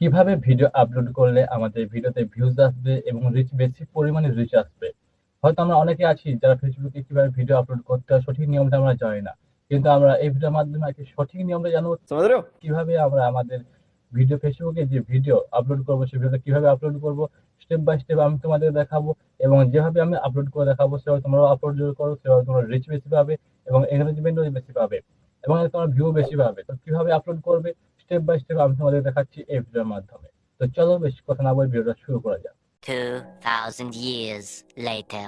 কীভাবে video upload করলে আমাদের ভিডিওতে ভিউজ আসবে এবং রিচ বেশি পরিমাণে রিচ আসবে? হয়তো আমরা অনেকে আছি যারা ফেসবুকে কীভাবে ভিডিও আপলোড করতে হয় সঠিক নিয়মটা আমরা জানি না। কিন্তু আমরা এই ভিডিওর মাধ্যমে আজকে সঠিক নিয়মটা জানব। কীভাবে আমরা আমাদের ভিডিও ফেসবুকে যে ভিডিও আপলোড করব সে ভিডিওটা কীভাবে আপলোড করব স্টেপ বাই স্টেপ আমি তোমাদের দেখাবো এবং যেভাবে আমি আপলোড করে দেখাবো সেভাবে তোমরাও আপলোড করো সেভাবে তোমরা রিচ বেশি পাবে এবং এনগেজমেন্টও বেশি পাবে এবং তোমার ভিউ বেশি পাবে। তো কীভাবে আপলোড করবে? স্টেপ বাই স্টেপ আমি তোমাদের দেখাচ্ছি এই ভিডিওর মাধ্যমে। তো চলো বেশি কথা না বলে ভিডিওটা শুরু করা যাক। 2,000 years later.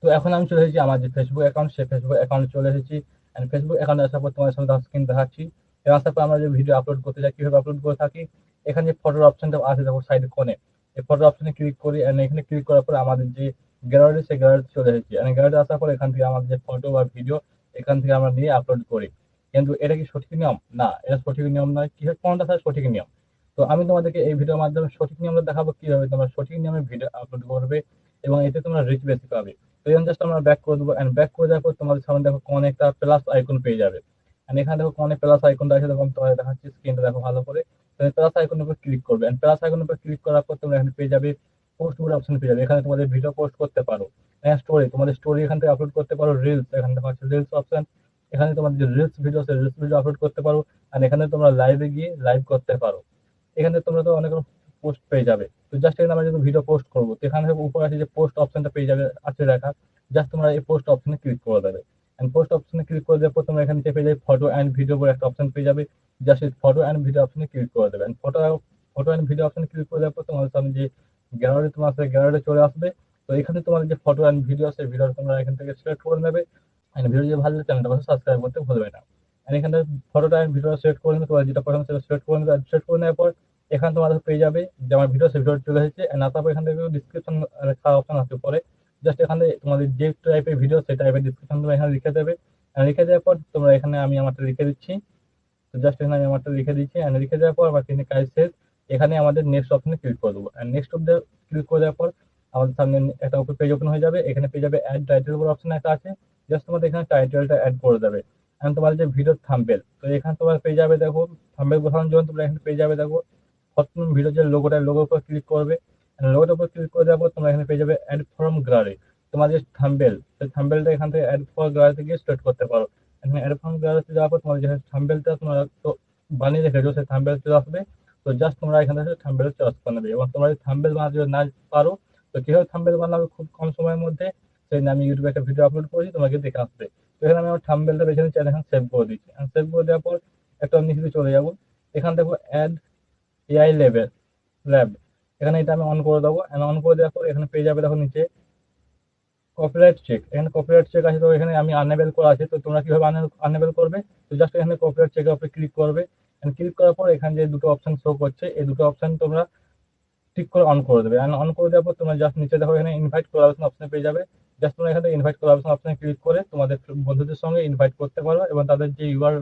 তো এখন আমি চলে এসেছি আমার যে ফেসবুক অ্যাকাউন্ট সেই ফেসবুক অ্যাকাউন্টে চলে এসেছি। অ্যান্ড ফেসবুক অ্যাকাউন্টে আসার পর তোমাদের সামনে স্ক্রিন দেখাচ্ছি। এবং আসার পর আমরা যে ভিডিও আপলোড করতে যাই কীভাবে আপলোড করে থাকি এখানে যে ফটোর অপশনটা আছে দেখো সাইডে কোণে এই ফটোর অপশনে ক্লিক করি অ্যান্ড এখানে ক্লিক করার পর আমাদের যে গ্যালারি সেই গ্যালারিতে চলে এসেছি। অ্যান্ড গ্যালারিতে আসার পর এখান থেকে আমাদের যে ফটো বা ভিডিও এখান থেকে আমরা নিয়ে আপলোড করি। কিন্তু এটা কি সঠিক নিয়ম? না, এটা সঠিক নিয়ম নয়। কি কোনটা স্যার সঠিক নিয়ম? তো আমি তোমাদেরকে এই ভিডিওর মাধ্যমে সঠিক নিয়মটা দেখাবো কীভাবে তোমরা সঠিক নিয়মে ভিডিও আপলোড করবে এবং এতে তোমরা রিচ বেশি পাবে। তো এখানে জাস্ট আমরা ব্যাক করে দেবো অ্যান্ড ব্যাক করে দেওয়ার পর তোমাদের সামনে দেখো কোন একটা প্লাস আইকন পেয়ে যাবে। অ্যান্ড এখানে দেখো কোন প্লাস আইকনটা আছে দেখো তোমাদের দেখাচ্ছি স্ক্রিনটা দেখো ভালো করে। প্লাস আইকনের উপর ক্লিক করবে। অ্যান্ড প্লাস আইকনের উপর ক্লিক করার পর তোমরা এখানে পেয়ে যাবে পোস্ট বলে অপশন পেয়ে যাবে। এখানে তোমাদের ভিডিও পোস্ট করতে পারো। স্টোরি তোমাদের স্টোরি এখান থেকে আপলোড করতে পারো রিলস এখানে আছে রিলস অপশন এখানে তোমাদের যে রিলস ভিডিও আছে রিলস ভিডিও আপলোড করতে পারো আর এখানে তোমরা লাইভে গিয়ে লাইভ করতে পারো। এখানে তোমরা তো অনেক পোস্ট পেয়ে যাবে। তো জাস্ট এখানে আমরা যদি ভিডিও পোস্ট করব, তো এখানে উপরে আছে যে পোস্ট অপশনটা পেয়ে যাবে, আছে দেখা জাস্ট তোমরা এই পোস্ট অপশনে ক্লিক করে দেবে। অ্যান্ড পোস্ট অপশনে ক্লিক করে দেওয়ার পর তোমরা এখানে পেয়ে যাবে ফটো অ্যান্ড ভিডিও বলে একটা অপশন পেয়ে যাবে। জাস্ট ফটো অ্যান্ড ভিডিও অপশনে ক্লিক করে দেবে। And photo photo and video অপশনে ক্লিক করে দেওয়ার পর তোমাদের সামনে যে গ্যালারি তোমার সাথে গ্যালারি চলে আসবে। তো এখানে তোমাদের যে ফটো অ্যান্ড ভিডিও আছে ভিডিও তোমরা এখান থেকে সিলেক্ট করে নেবে। এন্ড ভিডিও যদি ভালো লাগে চ্যানেলটা অবশ্যই সাবস্ক্রাইব করতে ভুলবে না। এন্ড এখানে ফটোটা অ্যান্ড ভিডিও সিলেক্ট করে নেবে তোমার যেটা পছন্দ সেটা সিলেক্ট করে নেবে সিলেক্ট করে নেওয়ার পর এখানে তোমাদের পেয়ে যাবে যে আমার ভিডিও সেই ভিডিও চলে এসেছে। এন্ড তারপর এখান থেকে ডিসক্রিপশন লেখা অপশন আছে পরে জাস্ট এখানে তোমাদের যে টাইপের ভিডিও সেই টাইপের ডিসক্রিপশন তোমরা এখানে লিখে দেবে। লিখে দেওয়ার পর তোমরা এখানে আমি আমারটা লিখে দিচ্ছি। তো জাস্ট এখানে আমি আমারটা লিখে দিচ্ছি। এন্ড লিখে দেওয়ার পর আমার এখানে কাজ শেষ। এখানে আমাদের নেক্সট অপশনে ক্লিক করে দেবো। এন্ড নেক্সট অফ ক্লিক করে দেওয়ার পর আমাদের সামনে একটা উপর পেজ ওপেন হয়ে যাবে। এখানে পেয়ে যাবে অ্যাড টাইটেল বলে অপশন একটা আছে। জাস্ট তোমাদের এখানে টাইটেলটা অ্যাড করে দেবে। এন্ড তোমার যে ভিডিও থাম্বেল তো এখানে তোমার পেয়ে যাবে দেখো থাম্বেল বসানোর জন্য তোমরা এখানে পেয়ে যাবে দেখো, প্রথম ভিডিও যে লোগোটা লোগোর উপর ক্লিক করবে। লোগোটার উপর ক্লিক করে দেওয়ার পর তোমরা এখানে পেয়ে যাবে অ্যাড ফ্রম গ্যালারি তোমার যে থাম্বেল সেই থাম্বেলটা এখান থেকে অ্যাড ফর গ্যালারিতে গিয়ে স্টার্ট করতে পারো। এখানে অ্যাড ফ্রম গ্যালারিতে যাওয়ার পর তোমার যে থাম্বেলটা তোমরা তো বানিয়ে রেখেছো সেই থাম্বেল চলে আসবে। তো জাস্ট তোমরা এখান থেকে থাম্বেল চয়েস করে নেবে। এবং তোমরা যদি থাম্বেল বানাতে না পারো, তো কীভাবে থাম্বেল বানাবে খুব কম সময়ের মধ্যে সেই আমি ইউটিউবে একটা ভিডিও আপলোড করেছি, তোমাকে দেখে আসবে। তো এখানে আমি আমার থাম্বেলটা নিচ্ছি আর এখানে সেভ করে দিচ্ছি। সেভ করে দেওয়ার পর একটা নিচে চলে যাব। এখান দেখো অ্যাড এআই লেভেল ল্যাব এখানে এটা আমি অন করে দেবো। অন করে দেওয়ার পর এখানে পেয়ে যাবে দেখো নিচে কপিরাইট চেক এখানে কপিরাইট চেক আছে, তো এখানে আমি আনএবেল করা আছে। তো তোমরা কীভাবে আনএবেল করবে? তো জাস্ট এখানে কপিরাইট চেকের উপরে ক্লিক করবে। ক্লিক করার পর এখানে যে দুটো অপশান শো করছে, এই দুটো অপশান তোমরা ঠিক করে অন করে দেবে। অন করে দেওয়ার পর তোমরা জাস্ট নিচে দেখো এখানে ইনভাইট কোলাবোরেশন অপশন পেয়ে যাবে। জাস্ট তোমরা এখানে ইনভাইট কোলাবোরেশন অপশনে ক্লিক করে তোমাদের বন্ধুদের সঙ্গে ইনভাইট করতে পারো এবং তাদের যে ইউআর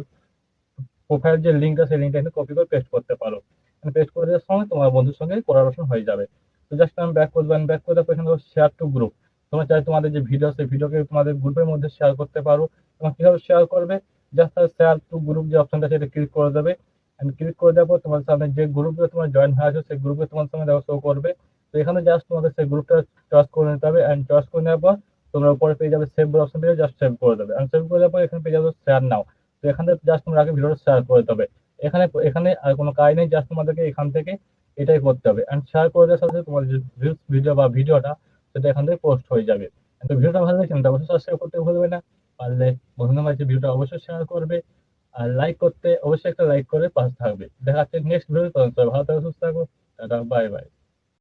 প্রোফাইল যে লিঙ্কটা সেই লিঙ্কটা এখানে কপি করে পেস্ট করতে পারো। পেস্ট করে দেওয়ার সঙ্গে তোমার বন্ধুর সঙ্গে কোলাবোরেশন হয়ে যাবে। তো জাস্ট আমি ব্যাক করে দেবেন ব্যাক করে দেওয়ার এখানে শেয়ার টু গ্রুপ তোমরা চাই তোমাদের যে ভিডিও সেই ভিডিওকে তোমাদের গ্রুপের মধ্যে শেয়ার করতে পারো এবং কীভাবে শেয়ার করবে জাস্ট শেয়ার টু গ্রুপ যে অপশনটা সেটা ক্লিক করে দেবে। এন্ড ক্লিক করে দেওয়ার পর তোমার সামনে যে গ্রুপে তোমার জয়েন হয়ে আছে, সেই গ্রুপে তোমার সামনে দেখো শো করবে। তো এখানে জাস্ট তোমাদের সেই গ্রুপটা চয়েস করে নিতে হবে এন্ড চয়েস করে নেওয়ার পর তোমরা উপরে পেয়ে যাবে সেভ অপশন পেয়ে জাস্ট সেভ করে দেবে। এন্ড সেভ করে দেওয়ার পর এখানে পেয়ে যাবে শেয়ার নাও তো এখানে জাস্ট তোমরা আগে ভিডিওটা শেয়ার করে দেবে এখানে এখানে আর কোনো কাজ নেই জাস্ট তোমাদেরকে এখান থেকে এটাই করতে হবে। এন্ড শেয়ার করে দেওয়ার সাথে তোমার যে ভিডিও বা ভিডিওটা, সেটা এখান থেকে পোস্ট হয়ে যাবে। তো ভিডিওটা ভালো লাগছে অবশ্যই সাবস্ক্রাইব করতে ভুলবে না। পারলে বন্ধুদের মাঝে ভিডিওটা অবশ্যই শেয়ার করবে। আর লাইক করতে অবশ্যই একটা লাইক করে পাশে থাকবে। দেখা যাচ্ছে নেক্সট ভিডিও ভালো থাকো, সুস্থ থাকো বাই বাই